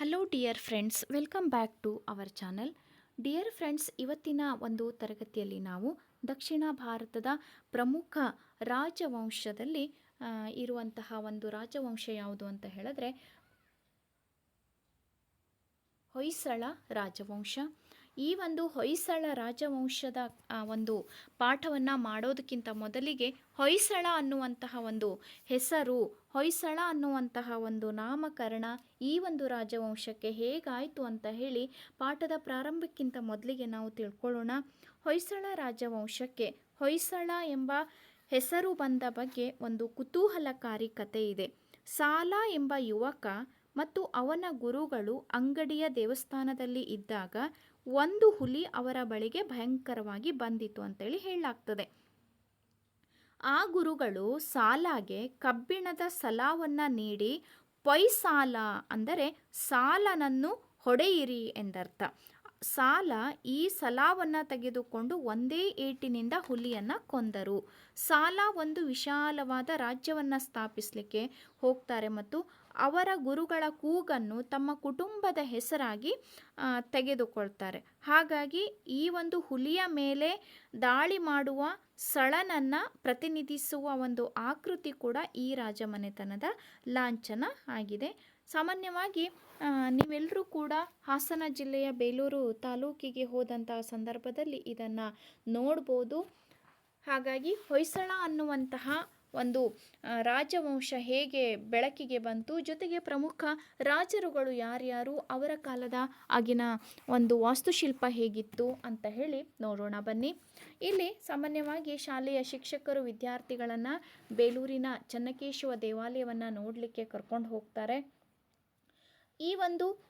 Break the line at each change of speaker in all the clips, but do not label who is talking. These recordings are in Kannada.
Hello dear friends welcome back to our channel dear friends ಇವತ್ತಿನ ಒಂದು ತರಗತಿಯಲ್ಲಿ ನಾವು ದಕ್ಷಿಣ ಭಾರತದ ಪ್ರಮುಖ ರಾಜವಂಶದಲ್ಲಿ ಇರುವಂತಹ ಒಂದು ರಾಜವಂಶ ಯಾವುದು ಅಂತ ಹೇಳಿದ್ರೆ ಹೊಯ್ಸಳ ರಾಜವಂಶ. ಈ ಒಂದು ಹೊಯ್ಸಳ ರಾಜವಂಶದ ಒಂದು ಪಾಠವನ್ನು ಮಾಡೋದಕ್ಕಿಂತ ಮೊದಲಿಗೆ ಹೊಯ್ಸಳ ಅನ್ನುವಂತಹ ಒಂದು ಹೆಸರು, ಹೊಯ್ಸಳ ಅನ್ನುವಂತಹ ಒಂದು ನಾಮಕರಣ ಈ ಒಂದು ರಾಜವಂಶಕ್ಕೆ ಹೇಗಾಯಿತು ಅಂತ ಹೇಳಿ ಪಾಠದ ಪ್ರಾರಂಭಕ್ಕಿಂತ ಮೊದಲಿಗೆ ನಾವು ತಿಳ್ಕೊಳ್ಳೋಣ. ಹೊಯ್ಸಳ ರಾಜವಂಶಕ್ಕೆ ಹೊಯ್ಸಳ ಎಂಬ ಹೆಸರು ಬಂದ ಬಗ್ಗೆ ಒಂದು ಕುತೂಹಲಕಾರಿ ಕಥೆ ಇದೆ. ಸಾಲ ಎಂಬ ಯುವಕ ಮತ್ತು ಅವನ ಗುರುಗಳು ಅಂಗಡಿಯ ದೇವಸ್ಥಾನದಲ್ಲಿ ಇದ್ದಾಗ ಒಂದು ಹುಲಿ ಅವರ ಬಳಿಗೆ ಭಯಂಕರವಾಗಿ ಬಂದಿತು ಅಂತೇಳಿ ಹೇಳಲಾಗ್ತದೆ. ಆ ಗುರುಗಳು ಸಾಲಾಗೆ ಕಬ್ಬಿಣದ ಸಲಾವನ್ನು ನೀಡಿ ಪೊಯ್ಸಾಲ ಅಂದರೆ ಸಾಲನನ್ನು ಹೊಡೆಯಿರಿ ಎಂದರ್ಥ. ಸಾಲ ಈ ಸಲಾವನ್ನು ತೆಗೆದುಕೊಂಡು ಒಂದೇ ಏಟಿನಿಂದ ಹುಲಿಯನ್ನು ಕೊಂದರು. ಸಾಲ ಒಂದು ವಿಶಾಲವಾದ ರಾಜ್ಯವನ್ನು ಸ್ಥಾಪಿಸಲಿಕ್ಕೆ ಹೋಗ್ತಾರೆ ಮತ್ತು ಅವರ ಗುರುಗಳ ಕೂಗನ್ನು ತಮ್ಮ ಕುಟುಂಬದ ಹೆಸರಾಗಿ ತೆಗೆದುಕೊಳ್ತಾರೆ. ಹಾಗಾಗಿ ಈ ಒಂದು ಹುಲಿಯ ಮೇಲೆ ದಾಳಿ ಮಾಡುವ ಸಳನನ್ನು ಪ್ರತಿನಿಧಿಸುವ ಒಂದು ಆಕೃತಿ ಕೂಡ ಈ ರಾಜಮನೆತನದ ಲಾಂಛನ ಆಗಿದೆ. ಸಾಮಾನ್ಯವಾಗಿ ನೀವೆಲ್ಲರೂ ಕೂಡ ಹಾಸನ ಜಿಲ್ಲೆಯ ಬೇಲೂರು ತಾಲೂಕಿಗೆ ಹೋದಂತಹ ಸಂದರ್ಭದಲ್ಲಿ ಇದನ್ನು ನೋಡ್ಬೋದು. ಹಾಗಾಗಿ ಹೊಯ್ಸಳ ಅನ್ನುವಂತಹ ಒಂದು ರಾಜವಂಶ ಹೇಗೆ ಬೆಳಕಿಗೆ ಬಂತು, ಜೊತೆಗೆ ಪ್ರಮುಖ ರಾಜರುಗಳು ಯಾರ್ಯಾರು, ಅವರ ಕಾಲದ ಆಗಿನ ಒಂದು ವಾಸ್ತುಶಿಲ್ಪ ಹೇಗಿತ್ತು ಅಂತ ಹೇಳಿ ನೋಡೋಣ ಬನ್ನಿ. ಇಲ್ಲಿ ಸಾಮಾನ್ಯವಾಗಿ ಶಾಲೆಯ ಶಿಕ್ಷಕರು ವಿದ್ಯಾರ್ಥಿಗಳನ್ನು ಬೇಲೂರಿನ ಚನ್ನಕೇಶವ ದೇವಾಲಯವನ್ನು ನೋಡಲಿಕ್ಕೆ ಕರ್ಕೊಂಡು ಹೋಗ್ತಾರೆ. ಈ ಒಂದು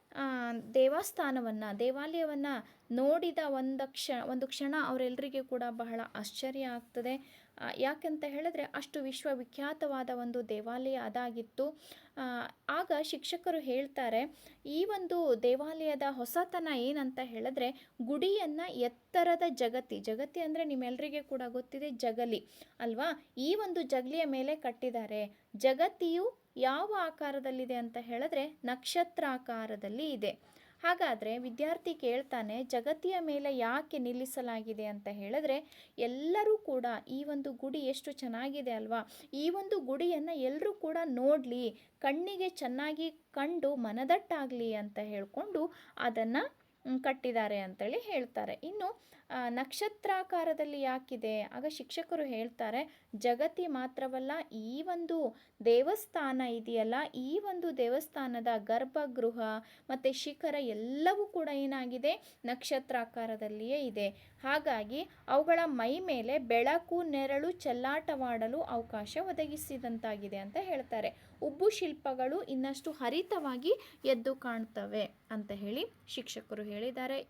ದೇವಸ್ಥಾನವನ್ನು, ದೇವಾಲಯವನ್ನು ನೋಡಿದ ಒಂದು ಕ್ಷ, ಒಂದು ಕ್ಷಣ ಅವರೆಲ್ಲರಿಗೆ ಕೂಡ ಬಹಳ ಆಶ್ಚರ್ಯ ಆಗ್ತದೆ. ಯಾಕೆಂತ ಹೇಳಿದ್ರೆ ಅಷ್ಟು ವಿಶ್ವವಿಖ್ಯಾತವಾದ ಒಂದು ದೇವಾಲಯ ಅದಾಗಿತ್ತು. ಆಗ ಶಿಕ್ಷಕರು ಹೇಳ್ತಾರೆ, ಈ ಒಂದು ದೇವಾಲಯದ ಹೊಸತನ ಏನಂತ ಹೇಳಿದ್ರೆ ಗುಡಿಯನ್ನು ಎತ್ತರದ ಜಗತಿ ಜಗತಿ ಅಂದರೆ ನಿಮ್ಮೆಲ್ಲರಿಗೆ ಕೂಡ ಗೊತ್ತಿದೆ ಜಗಲಿ, ಅಲ್ವಾ? ಈ ಒಂದು ಜಗಲಿಯ ಮೇಲೆ ಕಟ್ಟಿದ್ದಾರೆ. ಜಗತಿಯು ಯಾವ ಆಕಾರದಲ್ಲಿದೆ ಅಂತ ಹೇಳಿದ್ರೆ ನಕ್ಷತ್ರಾಕಾರದಲ್ಲಿ ಇದೆ. ಹಾಗಾದರೆ ವಿದ್ಯಾರ್ಥಿ ಕೇಳ್ತಾನೆ, ಜಗತ್ತಿಯ ಮೇಲೆ ಯಾಕೆ ನಿಲ್ಲಿಸಲಾಗಿದೆ ಅಂತ ಹೇಳಿದ್ರೆ ಎಲ್ಲರೂ ಕೂಡ ಈ ಒಂದು ಗುಡಿ ಎಷ್ಟು ಚೆನ್ನಾಗಿದೆ ಅಲ್ವಾ? ಈ ಒಂದು ಗುಡಿಯನ್ನು ಎಲ್ಲರೂ ಕೂಡ ನೋಡಲಿ, ಕಣ್ಣಿಗೆ ಚೆನ್ನಾಗಿ ಕಂಡು ಮನದಟ್ಟಾಗಲಿ ಅಂತ ಹೇಳಿಕೊಂಡು ಅದನ್ನು ಕಟ್ಟಿದ್ದಾರೆ ಅಂತೇಳಿ ಹೇಳ್ತಾರೆ. ಇನ್ನು ನಕ್ಷತ್ರಾಕಾರದಲ್ಲಿ ಯಾಕಿದೆ? ಆಗ ಶಿಕ್ಷಕರು ಹೇಳ್ತಾರೆ, ಜಗತಿ ಮಾತ್ರವಲ್ಲ, ಈ ಒಂದು ದೇವಸ್ಥಾನ ಇದೆಯಲ್ಲ, ಈ ಒಂದು ದೇವಸ್ಥಾನದ ಗರ್ಭಗೃಹ ಮತ್ತು ಶಿಖರ ಎಲ್ಲವೂ ಕೂಡ ಏನಾಗಿದೆ? ನಕ್ಷತ್ರಾಕಾರದಲ್ಲಿಯೇ ಇದೆ. ಹಾಗಾಗಿ, ಅವುಗಳ ಮೈ ಮೇಲೆ ಬೆಳಕು, ನೆರಳು, ಚೆಲ್ಲಾಟವಾಡಲು ಅವಕಾಶ ಒದಗಿಸಿದಂತಾಗಿದೆ ಅಂತ ಹೇಳ್ತಾರೆ. ಉಬ್ಬು ಶಿಲ್ಪಗಳು ಇನ್ನಷ್ಟು ಹರಿತವಾಗಿ ಎದ್ದು ಕಾಣ್ತವೆ ಅಂತ ಹೇಳಿ ಶಿಕ್ಷಕರು ಹೇಳಿದ್ದಾರೆ.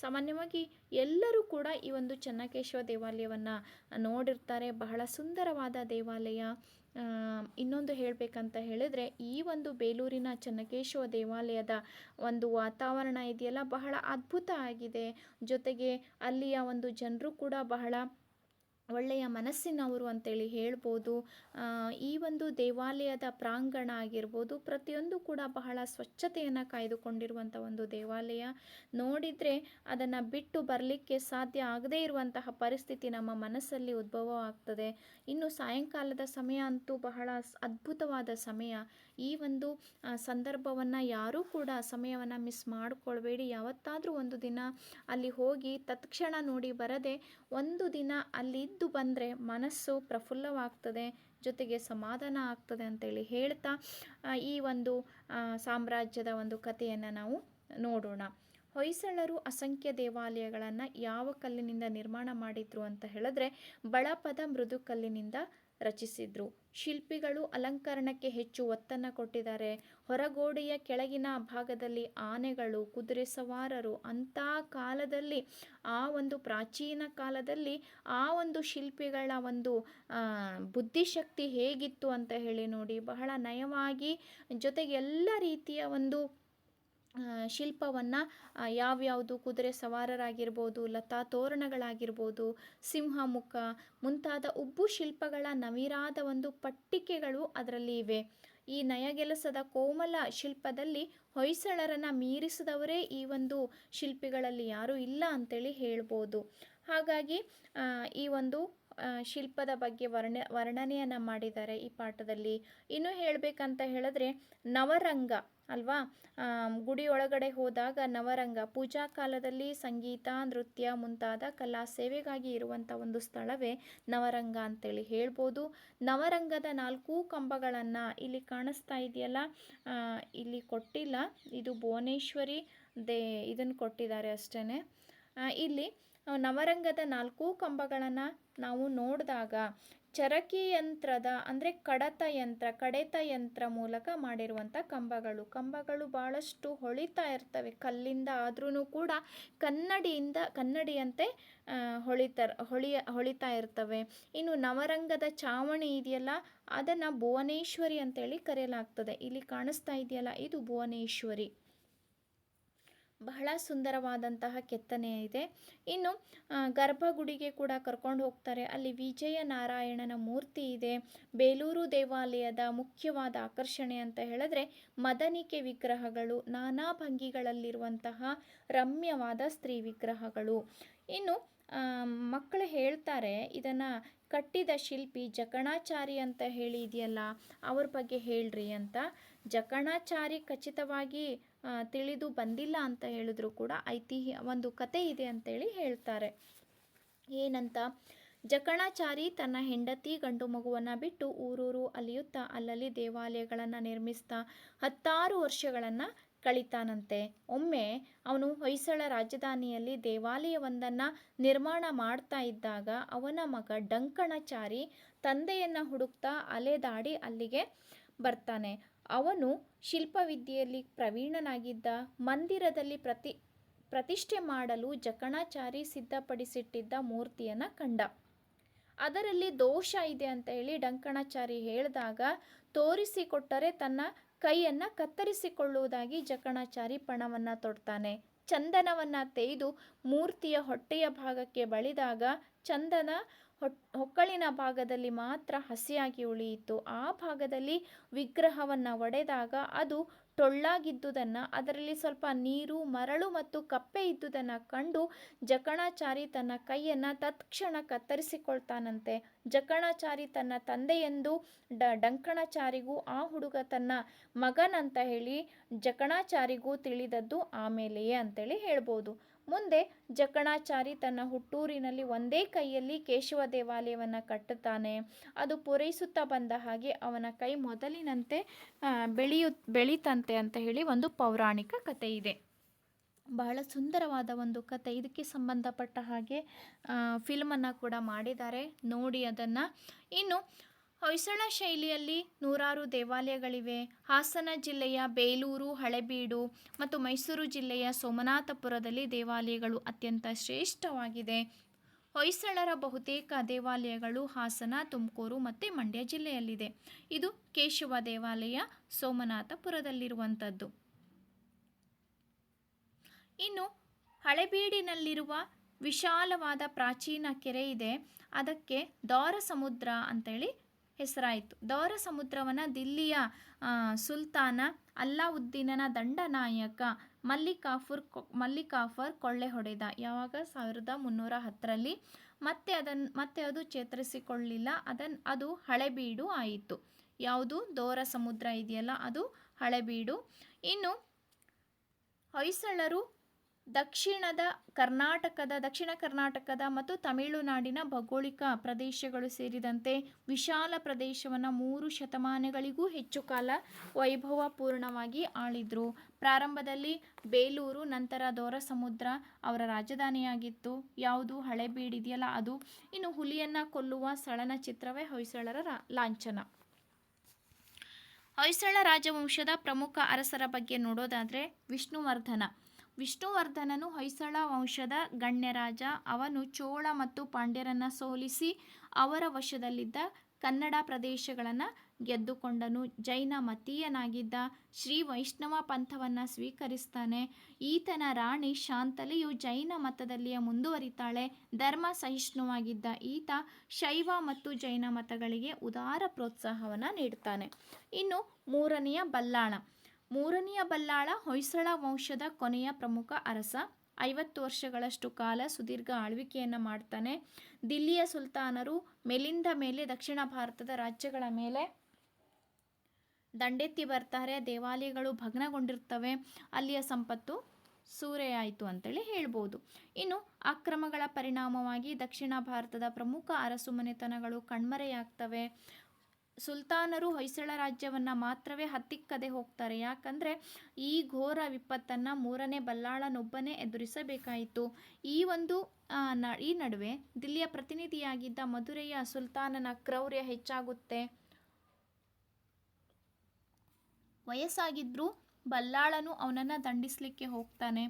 ಸಾಮಾನ್ಯವಾಗಿ ಎಲ್ಲರೂ ಕೂಡ ಈ ಒಂದು ಚೆನ್ನಕೇಶವ ದೇವಾಲಯವನ್ನು ನೋಡಿರ್ತಾರೆ. ಬಹಳ ಸುಂದರವಾದ ದೇವಾಲಯ. ಇನ್ನೊಂದು ಹೇಳಬೇಕಂತ ಹೇಳಿದರೆ ಈ ಒಂದು ಬೇಲೂರಿನ ಚೆನ್ನಕೇಶವ ದೇವಾಲಯದ ಒಂದು ವಾತಾವರಣ ಇದೆಯಲ್ಲ, ಬಹಳ ಅದ್ಭುತ ಆಗಿದೆ. ಜೊತೆಗೆ ಅಲ್ಲಿಯ ಒಂದು ಜನರು ಕೂಡ ಬಹಳ ಒಳ್ಳೆಯ ಮನಸ್ಸಿನವರು ಅಂತೇಳಿ ಹೇಳ್ಬೋದು. ಈ ಒಂದು ದೇವಾಲಯದ ಪ್ರಾಂಗಣ ಆಗಿರ್ಬೋದು, ಪ್ರತಿಯೊಂದು ಕೂಡ ಬಹಳ ಸ್ವಚ್ಛತೆಯನ್ನು ಕಾಯ್ದುಕೊಂಡಿರುವಂಥ ಒಂದು ದೇವಾಲಯ. ನೋಡಿದರೆ ಅದನ್ನು ಬಿಟ್ಟು ಬರಲಿಕ್ಕೆ ಸಾಧ್ಯ ಆಗದೇ ಇರುವಂತಹ ಪರಿಸ್ಥಿತಿ ನಮ್ಮ ಮನಸ್ಸಲ್ಲಿ ಉದ್ಭವ ಇನ್ನು ಸಾಯಂಕಾಲದ ಸಮಯ ಅಂತೂ ಬಹಳ ಅದ್ಭುತವಾದ ಸಮಯ. ಈ ಒಂದು ಸಂದರ್ಭವನ್ನು ಯಾರೂ ಕೂಡ ಸಮಯವನ್ನು ಮಿಸ್ ಮಾಡಿಕೊಳ್ಬೇಡಿ. ಯಾವತ್ತಾದರೂ ಒಂದು ದಿನ ಅಲ್ಲಿ ಹೋಗಿ ತತ್ಕ್ಷಣ ನೋಡಿ ಬರದೆ ಒಂದು ದಿನ ಅಲ್ಲಿ ಇದ್ದು ಬಂದರೆ ಮನಸ್ಸು ಪ್ರಫುಲ್ಲವಾಗ್ತದೆ, ಜೊತೆಗೆ ಸಮಾಧಾನ ಆಗ್ತದೆ ಅಂತೇಳಿ ಹೇಳ್ತಾ ಈ ಒಂದು ಸಾಮ್ರಾಜ್ಯದ ಒಂದು ಕಥೆಯನ್ನು ನಾವು ನೋಡೋಣ. ಹೊಯ್ಸಳರು ಅಸಂಖ್ಯ ದೇವಾಲಯಗಳನ್ನು ಯಾವ ಕಲ್ಲಿನಿಂದ ನಿರ್ಮಾಣ ಮಾಡಿದ್ರು ಅಂತ ಹೇಳಿದ್ರೆ, ಬಳಪದ ಮೃದು ಕಲ್ಲಿನಿಂದ ರಚಿಸಿದ್ರು. ಶಿಲ್ಪಿಗಳು ಅಲಂಕರಣಕ್ಕೆ ಹೆಚ್ಚು ಒತ್ತನ್ನು ಕೊಟ್ಟಿದ್ದಾರೆ. ಹೊರಗೋಡೆಯ ಕೆಳಗಿನ ಭಾಗದಲ್ಲಿ ಆನೆಗಳು, ಕುದುರೆ ಸವಾರರು, ಅಂಥ ಕಾಲದಲ್ಲಿ, ಆ ಒಂದು ಪ್ರಾಚೀನ ಕಾಲದಲ್ಲಿ, ಆ ಒಂದು ಶಿಲ್ಪಿಗಳ ಒಂದು ಬುದ್ಧಿಶಕ್ತಿ ಹೇಗಿತ್ತು ಅಂತ ಹೇಳಿ ನೋಡಿ. ಬಹಳ ನಯವಾಗಿ ಜೊತೆಗೆ ಎಲ್ಲ ರೀತಿಯ ಒಂದು ಶಿಲ್ಪವನ್ನು ಯಾವ್ಯಾವುದು ಕುದುರೆ ಸವಾರರಾಗಿರ್ಬೋದು, ಲತಾ ತೋರಣಗಳಾಗಿರ್ಬೋದು ಸಿಂಹಮುಖ ಮುಂತಾದ ಉಬ್ಬು ಶಿಲ್ಪಗಳ ನವಿರಾದ ಒಂದು ಪಟ್ಟಿಕೆಗಳು ಅದರಲ್ಲಿ ಇವೆ. ಈ ನಯಗೆಲಸದ ಕೋಮಲ ಶಿಲ್ಪದಲ್ಲಿ ಹೊಯ್ಸಳರನ್ನು ಮೀರಿಸಿದವರೇ ಈ ಒಂದು ಶಿಲ್ಪಿಗಳಲ್ಲಿ ಯಾರೂ ಇಲ್ಲ ಅಂತೇಳಿ ಹೇಳ್ಬೋದು. ಹಾಗಾಗಿ ಈ ಒಂದು ಶಿಲ್ಪದ ಬಗ್ಗೆ ವರ್ಣ, ವರ್ಣನೆಯನ್ನು ಮಾಡಿದ್ದಾರೆ ಈ ಪಾಠದಲ್ಲಿ. ಇನ್ನು ಹೇಳಬೇಕಂತ ಹೇಳಿದ್ರೆ ನವರಂಗ ಅಲ್ವಾ? ಗುಡಿಯೊಳಗಡೆ ಹೋದಾಗ ನವರಂಗ, ಪೂಜಾ ಕಾಲದಲ್ಲಿ ಸಂಗೀತ, ನೃತ್ಯ ಮುಂತಾದ ಕಲಾ ಸೇವೆಗಾಗಿ ಇರುವಂಥ ಒಂದು ಸ್ಥಳವೇ ನವರಂಗ ಅಂತೇಳಿ ಹೇಳ್ಬೋದು. ನವರಂಗದ ನಾಲ್ಕು ಕಂಬಗಳನ್ನು ಇಲ್ಲಿ ಕಾಣಿಸ್ತಾ ಇದೆಯಲ್ಲ? ಇಲ್ಲಿ ಕೊಟ್ಟಿಲ್ಲ. ಇದು ಭುವನೇಶ್ವರಿ ದೇ ಇದನ್ನು ಕೊಟ್ಟಿದ್ದಾರೆ ಅಷ್ಟೇ ಇಲ್ಲಿ ನವರಂಗದ ನಾಲ್ಕು ಕಂಬಗಳನ್ನು ನಾವು ನೋಡಿದಾಗ ಚರಕಿ ಯಂತ್ರದ ಅಂದರೆ ಕಡತ ಯಂತ್ರ, ಕಡೆತ ಯಂತ್ರ ಮೂಲಕ ಮಾಡಿರುವಂಥ ಕಂಬಗಳು. ಕಂಬಗಳು ಭಾಳಷ್ಟು ಹೊಳಿತಾ ಇರ್ತವೆ. ಕಲ್ಲಿಂದ ಆದ್ರೂ ಕೂಡ ಕನ್ನಡಿಯಿಂದ ಕನ್ನಡಿಯಂತೆ ಹೊಳಿತರ ಹೊಳಿಯ ಹೊಳಿತಾ ಇರ್ತವೆ. ಇನ್ನು ನವರಂಗದ ಚಾವಣಿ ಇದೆಯಲ್ಲ, ಅದನ್ನು ಭುವನೇಶ್ವರಿ ಅಂತೇಳಿ ಕರೆಯಲಾಗ್ತದೆ. ಇಲ್ಲಿ ಕಾಣಿಸ್ತಾ ಇದೆಯಲ್ಲ, ಇದು ಭುವನೇಶ್ವರಿ. ಬಹಳ ಸುಂದರವಾದಂತಹ ಕೆತ್ತನೆ ಇದೆ. ಇನ್ನು ಗರ್ಭಗುಡಿಗೆ ಕೂಡ ಕರ್ಕೊಂಡು ಹೋಗ್ತಾರೆ. ಅಲ್ಲಿ ವಿಜಯ ನಾರಾಯಣನ ಮೂರ್ತಿ ಇದೆ. ಬೇಲೂರು ದೇವಾಲಯದ ಮುಖ್ಯವಾದ ಆಕರ್ಷಣೆ ಅಂತ ಹೇಳಿದ್ರೆ, ಮದನಿಕೆ ವಿಗ್ರಹಗಳು, ನಾನಾ ಭಂಗಿಗಳಲ್ಲಿರುವಂತಹ ರಮ್ಯವಾದ ಸ್ತ್ರೀ ವಿಗ್ರಹಗಳು. ಇನ್ನು ಮಕ್ಕಳು ಹೇಳ್ತಾರೆ, ಇದನ್ನು ಕಟ್ಟಿದ ಶಿಲ್ಪಿ ಜಕಣಾಚಾರಿ ಅಂತ ಹೇಳಿ ಇದೆಯಲ್ಲ ಅವ್ರ ಬಗ್ಗೆ ಹೇಳ್ರಿ ಅಂತ. ಜಕಣಾಚಾರಿ ಖಚಿತವಾಗಿ ತಿಳಿದು ಬಂದಿಲ್ಲ ಅಂತ ಹೇಳಿದ್ರು ಕೂಡ ಐತಿಹ್ಯ, ಒಂದು ಕತೆ ಇದೆ ಅಂತೇಳಿ ಹೇಳ್ತಾರೆ. ಏನಂತ? ಜಕಣಾಚಾರಿ ತನ್ನ ಹೆಂಡತಿ ಗಂಡು ಮಗುವನ್ನು ಬಿಟ್ಟು ಊರೂರು ಅಲಿಯುತ್ತಾ ಅಲ್ಲಲ್ಲಿ ದೇವಾಲಯಗಳನ್ನು ನಿರ್ಮಿಸ್ತಾ ಹತ್ತಾರು ವರ್ಷಗಳನ್ನು ಕಳಿತಾನಂತೆ. ಒಮ್ಮೆ ಅವನು ಹೊಯ್ಸಳ ರಾಜಧಾನಿಯಲ್ಲಿ ದೇವಾಲಯವೊಂದನ್ನು ನಿರ್ಮಾಣ ಮಾಡ್ತಾ ಇದ್ದಾಗ ಅವನ ಮಗ ಡಂಕಣಚಾರಿ ತಂದೆಯನ್ನು ಹುಡುಕ್ತಾ ಅಲೆದಾಡಿ ಅಲ್ಲಿಗೆ ಬರ್ತಾನೆ. ಅವನು ಶಿಲ್ಪವಿದ್ಯೆಯಲ್ಲಿ ಪ್ರವೀಣನಾಗಿದ್ದ ಮಂದಿರದಲ್ಲಿ ಪ್ರತಿ, ಪ್ರತಿಷ್ಠೆ ಮಾಡಲು ಜಕಣಾಚಾರಿ ಸಿದ್ಧಪಡಿಸಿಟ್ಟಿದ್ದ ಮೂರ್ತಿಯನ್ನು ಕಂಡ. ಅದರಲ್ಲಿ ದೋಷ ಇದೆ ಅಂತ ಹೇಳಿ ಡಂಕಣಾಚಾರಿ ಹೇಳಿದಾಗ ತೋರಿಸಿಕೊಟ್ಟರೆ ತನ್ನ ಕೈಯನ್ನು ಕತ್ತರಿಸಿಕೊಳ್ಳುವುದಾಗಿ ಜಕಣಾಚಾರಿ ಪಣವನ್ನು ತೊಡ್ತಾನೆ. ಚಂದನವನ್ನು ತೆಗೆದು ಮೂರ್ತಿಯ ಹೊಟ್ಟೆಯ ಭಾಗಕ್ಕೆ ಬಳಿದಾಗ ಚಂದನ ಹೊಕ್ಕಳಿನ ಭಾಗದಲ್ಲಿ ಮಾತ್ರ ಹಸಿಯಾಗಿ ಉಳಿಯಿತು. ಆ ಭಾಗದಲ್ಲಿ ವಿಗ್ರಹವನ್ನು ಒಡೆದಾಗ ಅದು ಟೊಳ್ಳಾಗಿದ್ದುದನ್ನು, ಅದರಲ್ಲಿ ಸ್ವಲ್ಪ ನೀರು, ಮರಳು ಮತ್ತು ಕಪ್ಪೆ ಇದ್ದುದನ್ನು ಕಂಡು ಜಕಣಾಚಾರಿ ತನ್ನ ಕೈಯನ್ನು ತತ್ಕ್ಷಣ ಕತ್ತರಿಸಿಕೊಳ್ತಾನಂತೆ ಜಕಣಾಚಾರಿ ತನ್ನ ತಂದೆಯೆಂದು ಡ, ಡಂಕಣಾಚಾರಿಗೂ, ಆ ಹುಡುಗ ತನ್ನ ಮಗನಂತ ಹೇಳಿ ಜಕಣಾಚಾರಿಗೂ ತಿಳಿದದ್ದು ಆಮೇಲೆಯೇ ಅಂತೇಳಿ ಹೇಳ್ಬೋದು. ಮುಂದೆ ಜಕಣಾಚಾರಿ ತನ್ನ ಹುಟ್ಟೂರಿನಲ್ಲಿ ಒಂದೇ ಕೈಯಲ್ಲಿ ಕೇಶವ ದೇವಾಲಯವನ್ನು ಕಟ್ಟುತ್ತಾನೆ. ಅದು ಪೂರೈಸುತ್ತಾ ಬಂದ ಹಾಗೆ ಅವನ ಕೈ ಮೊದಲಿನಂತೆ ಬೆಳೆಯು, ಬೆಳೀತಂತೆ ಅಂತ ಹೇಳಿ ಒಂದು ಪೌರಾಣಿಕ ಕಥೆ ಇದೆ. ಬಹಳ ಸುಂದರವಾದ ಒಂದು ಕತೆ ಇದಕ್ಕೆ ಸಂಬಂಧಪಟ್ಟ ಹಾಗೆ ಫಿಲ್ಮನ್ನು ಕೂಡ ಮಾಡಿದ್ದಾರೆ. ನೋಡಿ ಅದನ್ನು. ಇನ್ನು ಹೊಯ್ಸಳ ಶೈಲಿಯಲ್ಲಿ ನೂರಾರು ದೇವಾಲಯಗಳಿವೆ. ಹಾಸನ ಜಿಲ್ಲೆಯ ಬೇಲೂರು, ಹಳೆಬೀಡು ಮತ್ತು ಮೈಸೂರು ಜಿಲ್ಲೆಯ ಸೋಮನಾಥಪುರದಲ್ಲಿ ದೇವಾಲಯಗಳು ಅತ್ಯಂತ ಶ್ರೇಷ್ಠವಾಗಿದೆ. ಹೊಯ್ಸಳರ ಬಹುತೇಕ ದೇವಾಲಯಗಳು ಹಾಸನ, ತುಮಕೂರು ಮತ್ತು ಮಂಡ್ಯ ಜಿಲ್ಲೆಯಲ್ಲಿದೆ. ಇದು ಕೇಶವ ದೇವಾಲಯ ಸೋಮನಾಥಪುರದಲ್ಲಿರುವಂಥದ್ದು. ಇನ್ನು ಹಳೆಬೀಡಿನಲ್ಲಿರುವ ವಿಶಾಲವಾದ ಪ್ರಾಚೀನ ಕೆರೆ ಇದೆ. ಅದಕ್ಕೆ ದೋರ ಸಮುದ್ರ ಅಂತೇಳಿ ಹೆಸರಾಯಿತು. ದೌರ ಸಮುದ್ರವನ್ನು ದಿಲ್ಲಿಯ ಸುಲ್ತಾನ ಅಲ್ಲಾವುದ್ದೀನನ ದಂಡನಾಯಕ ಮಲ್ಲಿಕಾಫುರ್ ಮಲ್ಲಿಕಾಫರ್ ಕೊಳ್ಳೆ ಹೊಡೆದ. ಯಾವಾಗ? ಸಾವಿರದ ಮುನ್ನೂರ ಹತ್ತರಲ್ಲಿ. ಮತ್ತೆ ಅದನ್ನು ಮತ್ತೆ ಅದು ಚೇತರಿಸಿಕೊಳ್ಳಿಲ್ಲ. ಅದನ್ನು ಅದು ಹಳೆಬೀಡು ಆಯಿತು. ಯಾವುದು? ದೋರ ಸಮುದ್ರ ಇದೆಯಲ್ಲ, ಅದು ಹಳೆಬೀಡು. ಇನ್ನು ಹೊಯ್ಸಳರು ದಕ್ಷಿಣದ ಕರ್ನಾಟಕದ, ದಕ್ಷಿಣ ಕರ್ನಾಟಕದ ಮತ್ತು ತಮಿಳುನಾಡಿನ ಭೌಗೋಳಿಕ ಪ್ರದೇಶಗಳು ಸೇರಿದಂತೆ ವಿಶಾಲ ಪ್ರದೇಶವನ್ನು ಮೂರು ಶತಮಾನಗಳಿಗೂ ಹೆಚ್ಚು ಕಾಲ ವೈಭವಪೂರ್ಣವಾಗಿ ಆಳಿದ್ರು. ಪ್ರಾರಂಭದಲ್ಲಿ ಬೇಲೂರು, ನಂತರ ದೋರ ಸಮುದ್ರ ಅವರ ರಾಜಧಾನಿಯಾಗಿತ್ತು. ಯಾವುದು ಹಳೆಬೀಡಿದೆಯಲ್ಲ ಅದು. ಇನ್ನು ಹುಲಿಯನ್ನು ಕೊಲ್ಲುವ ಸಳನ ಚಿತ್ರವೇ ಹೊಯ್ಸಳರ ಲಾಂಛನ. ಹೊಯ್ಸಳ ರಾಜವಂಶದ ಪ್ರಮುಖ ಅರಸರ ಬಗ್ಗೆ ನೋಡೋದಾದರೆ ವಿಷ್ಣುವರ್ಧನ. ವಿಷ್ಣುವರ್ಧನನು ಹೊಯ್ಸಳ ವಂಶದ ಗಣ್ಯರಾಜ ಅವನು ಚೋಳ ಮತ್ತು ಪಾಂಡ್ಯರನ್ನು ಸೋಲಿಸಿ ಅವರ ವಶದಲ್ಲಿದ್ದ ಕನ್ನಡ ಪ್ರದೇಶಗಳನ್ನು ಗೆದ್ದುಕೊಂಡನು. ಜೈನ ಮತೀಯನಾಗಿದ್ದ ಶ್ರೀ ವೈಷ್ಣವ ಪಂಥವನ್ನು ಸ್ವೀಕರಿಸ್ತಾನೆ. ಈತನ ರಾಣಿ ಶಾಂತಲೆಯು ಜೈನ ಮತದಲ್ಲಿಯೇ ಮುಂದುವರಿತಾಳೆ. ಧರ್ಮ ಸಹಿಷ್ಣುವಾಗಿದ್ದ ಈತ ಶೈವ ಮತ್ತು ಜೈನ ಮತಗಳಿಗೆ ಉದಾರ ಪ್ರೋತ್ಸಾಹವನ್ನು ನೀಡ್ತಾನೆ. ಇನ್ನು ಮೂರನೆಯ ಬಲ್ಲಾಳ. ಮೂರನೆಯ ಬಲ್ಲಾಳ ಹೊಯ್ಸಳ ವಂಶದ ಕೊನೆಯ ಪ್ರಮುಖ ಅರಸ. ಐವತ್ತು ವರ್ಷಗಳಷ್ಟು ಕಾಲ ಸುದೀರ್ಘ ಆಳ್ವಿಕೆಯನ್ನು ಮಾಡ್ತಾನೆ. ದಿಲ್ಲಿಯ ಸುಲ್ತಾನರು ಮೇಲಿಂದ ಮೇಲೆ ದಕ್ಷಿಣ ಭಾರತದ ರಾಜ್ಯಗಳ ಮೇಲೆ ದಂಡೆತ್ತಿ ಬರ್ತಾರೆ. ದೇವಾಲಯಗಳು ಭಗ್ನಗೊಂಡಿರ್ತವೆ. ಅಲ್ಲಿಯ ಸಂಪತ್ತು ಸೂರೆಯಾಯಿತು ಅಂತೇಳಿ ಹೇಳ್ಬೋದು. ಇನ್ನು ಅಕ್ರಮಗಳ ಪರಿಣಾಮವಾಗಿ ದಕ್ಷಿಣ ಭಾರತದ ಪ್ರಮುಖ ಅರಸು ಮನೆತನಗಳು ಕಣ್ಮರೆಯಾಗ್ತವೆ. ಸುಲ್ತಾನರು ಹೊಯ್ಸಳ ರಾಜ್ಯವನ್ನು ಮಾತ್ರವೇ ಹತ್ತಿಕ್ಕದೆ ಹೋಗ್ತಾರೆ. ಯಾಕಂದರೆ ಈ ಘೋರ ವಿಪತ್ತನ್ನು ಮೂರನೇ ಬಲ್ಲಾಳನೊಬ್ಬನೇ ಎದುರಿಸಬೇಕಾಯಿತು. ಈ ಒಂದು ಈ ನಡುವೆ ದಿಲ್ಲಿಯ ಪ್ರತಿನಿಧಿಯಾಗಿದ್ದ ಮಧುರೆಯ ಸುಲ್ತಾನನ ಕ್ರೌರ್ಯ ಹೆಚ್ಚಾಗುತ್ತೆ. ವಯಸ್ಸಾಗಿದ್ದರೂ ಬಲ್ಲಾಳನು ಅವನನ್ನು ದಂಡಿಸಲಿಕ್ಕೆ ಹೋಗ್ತಾನೆ.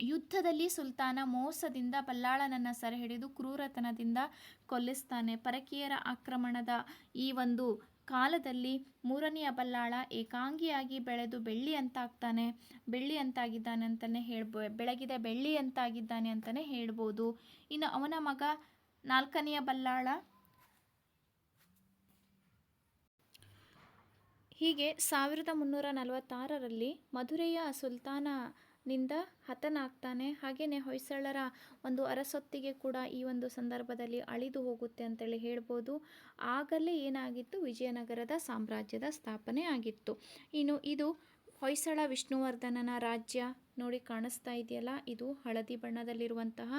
ಯುದ್ಧದಲ್ಲಿ ಸುಲ್ತಾನ ಮೋಸದಿಂದ ಬಲ್ಲಾಳನನ್ನು ಸೆರೆ ಹಿಡಿದು ಕ್ರೂರತನದಿಂದ ಕೊಲ್ಲಿಸ್ತಾನೆ. ಪರಕೀಯರ ಆಕ್ರಮಣದ ಈ ಒಂದು ಕಾಲದಲ್ಲಿ ಮೂರನೆಯ ಬಲ್ಲಾಳ ಏಕಾಂಗಿಯಾಗಿ ಬೆಳೆದು ಬೆಳ್ಳಿ ಅಂತಾಗ್ತಾನೆ. ಬೆಳ್ಳಿ ಅಂತಾಗಿದ್ದಾನೆ ಅಂತಲೇ ಹೇಳ್ಬೋ, ಬೆಳಗಿದ ಬೆಳ್ಳಿ ಅಂತಾಗಿದ್ದಾನೆ ಅಂತಲೇ ಹೇಳ್ಬೋದು. ಇನ್ನು ಅವನ ಮಗ ನಾಲ್ಕನೆಯ ಬಲ್ಲಾಳ ಹೀಗೆ ಸಾವಿರದ ಮುನ್ನೂರ ನಲವತ್ತಾರರಲ್ಲಿ ಮಧುರೆಯ ಸುಲ್ತಾನನಿಂದ ಹತನಾಗ್ತಾನೆ. ಹಾಗೆಯೇ ಹೊಯ್ಸಳರ ಒಂದು ಅರಸೊತ್ತಿಗೆ ಕೂಡ ಈ ಒಂದು ಸಂದರ್ಭದಲ್ಲಿ ಅಳಿದು ಹೋಗುತ್ತೆ ಅಂತೇಳಿ ಹೇಳ್ಬೋದು. ಆಗಲೇ ಏನಾಗಿತ್ತು? ವಿಜಯನಗರದ ಸಾಮ್ರಾಜ್ಯದ ಸ್ಥಾಪನೆ ಆಗಿತ್ತು. ಇನ್ನು ಇದು ಹೊಯ್ಸಳ ವಿಷ್ಣುವರ್ಧನನ ರಾಜ್ಯ ನೋಡಿ ಕಾಣಿಸ್ತಾ ಇದೆಯಲ್ಲ? ಇದು ಹಳದಿ ಬಣ್ಣದಲ್ಲಿರುವಂತಹ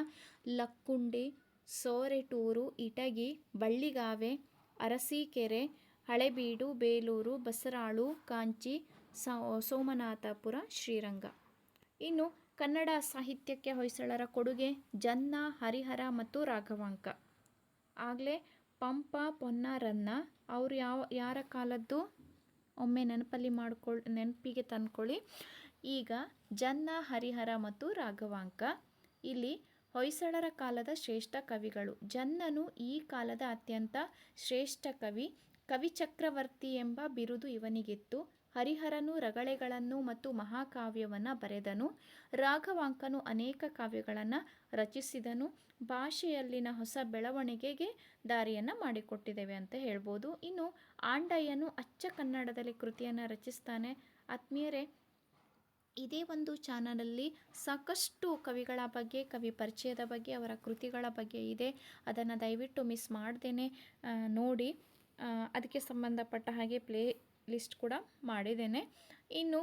ಲಕ್ಕುಂಡಿ, ಸೋರೆಟೂರು, ಇಟಗಿ, ಬಳ್ಳಿಗಾವೆ, ಅರಸೀಕೆರೆ, ಹಳೆಬೀಡು, ಬೇಲೂರು, ಬಸರಾಳು, ಕಾಂಚಿ ಸೋಮನಾಥಪುರ, ಶ್ರೀರಂಗ. ಇನ್ನು ಕನ್ನಡ ಸಾಹಿತ್ಯಕ್ಕೆ ಹೊಯ್ಸಳರ ಕೊಡುಗೆ ಜನ್ನ, ಹರಿಹರ ಮತ್ತು ರಾಘವಾಂಕ. ಆಗಲೇ ಪಂಪ ಪೊನ್ನಾರನ್ನ ಅವರು ಯಾವ, ಯಾರ ಕಾಲದ್ದು? ಒಮ್ಮೆ ನೆನಪಲ್ಲಿ ಮಾಡ್ಕೊಳ್, ನೆನಪಿಗೆ ತಂದ್ಕೊಳ್ಳಿ. ಈಗ ಜನ್ನ, ಹರಿಹರ ಮತ್ತು ರಾಘವಾಂಕ. ಇಲ್ಲಿ ಹೊಯ್ಸಳರ ಕಾಲದ ಶ್ರೇಷ್ಠ ಕವಿಗಳು. ಜನ್ನನು ಈ ಕಾಲದ ಅತ್ಯಂತ ಶ್ರೇಷ್ಠ ಕವಿ. ಕವಿ ಚಕ್ರವರ್ತಿ ಎಂಬ ಬಿರುದು ಇವನಿಗಿತ್ತು. ಹರಿಹರನು ರಗಳೆಗಳನ್ನು ಮತ್ತು ಮಹಾಕಾವ್ಯವನ್ನು ಬರೆದನು. ರಾಘವಾಂಕನು ಅನೇಕ ಕಾವ್ಯಗಳನ್ನು ರಚಿಸಿದನು. ಭಾಷೆಯಲ್ಲಿನ ಹೊಸ ಬೆಳವಣಿಗೆಗೆ ದಾರಿಯನ್ನು ಮಾಡಿಕೊಟ್ಟಿದ್ದೇವೆ ಅಂತ ಹೇಳ್ಬೋದು. ಇನ್ನು ಆಂಡಯ್ಯನು ಅಚ್ಚ ಕನ್ನಡದಲ್ಲಿ ಕೃತಿಯನ್ನು ರಚಿಸ್ತಾನೆ. ಆತ್ಮೀಯರೇ, ಇದೇ ಒಂದು ಚಾನಲಲ್ಲಿ ಸಾಕಷ್ಟು ಕವಿಗಳ ಬಗ್ಗೆ, ಕವಿ ಪರಿಚಯದ ಬಗ್ಗೆ, ಅವರ ಕೃತಿಗಳ ಬಗ್ಗೆ ಇದೆ. ಅದನ್ನು ದಯವಿಟ್ಟು ಮಿಸ್ ಮಾಡ್ದೇನೆ ನೋಡಿ. ಅದಕ್ಕೆ ಸಂಬಂಧಪಟ್ಟ ಹಾಗೆ ಪ್ಲೇ ಲಿಸ್ಟ್ ಕೂಡ ಮಾಡಿದ್ದೇನೆ. ಇನ್ನು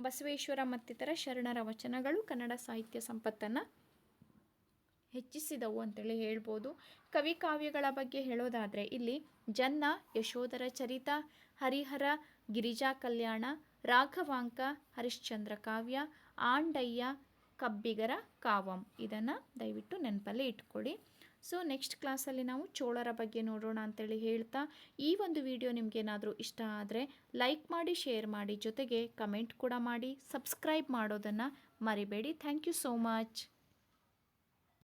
ಬಸವೇಶ್ವರ ಮತ್ತಿತರ ಶರಣರ ವಚನಗಳು ಕನ್ನಡ ಸಾಹಿತ್ಯ ಸಂಪತ್ತನ್ನು ಹೆಚ್ಚಿಸಿದವು ಅಂತೇಳಿ ಹೇಳ್ಬೋದು. ಕವಿ ಕಾವ್ಯಗಳ ಬಗ್ಗೆ ಹೇಳೋದಾದರೆ ಇಲ್ಲಿ ಜನ್ನ, ಯಶೋಧರ ಚರಿತ, ಹರಿಹರ, ಗಿರಿಜಾ ಕಲ್ಯಾಣ, ರಾಘವಾಂಕ, ಹರಿಶ್ಚಂದ್ರ ಕಾವ್ಯ, ಆಂಡಯ್ಯ, ಕಬ್ಬಿಗರ ಕಾವಂ ಇದನ್ನು ದಯವಿಟ್ಟು ನೆನಪಲ್ಲಿ ಇಟ್ಕೊಳ್ಳಿ. ಸೊ ನೆಕ್ಸ್ಟ್ ಕ್ಲಾಸಲ್ಲಿ ನಾವು ಚೋಳರ ಬಗ್ಗೆ ನೋಡೋಣ ಅಂತೇಳಿ ಹೇಳ್ತಾ, ಈ ಒಂದು ವಿಡಿಯೋ ನಿಮಗೇನಾದರೂ ಇಷ್ಟ ಆದರೆ ಲೈಕ್ ಮಾಡಿ ಶೇರ್ ಮಾಡಿ ಜೊತೆಗೆ ಕಮೆಂಟ್ ಕೂಡ ಮಾಡಿ ಸಬ್ಸ್ಕ್ರೈಬ್ ಮಾಡೋದನ್ನು ಮರಿಬೇಡಿ. Thank you so much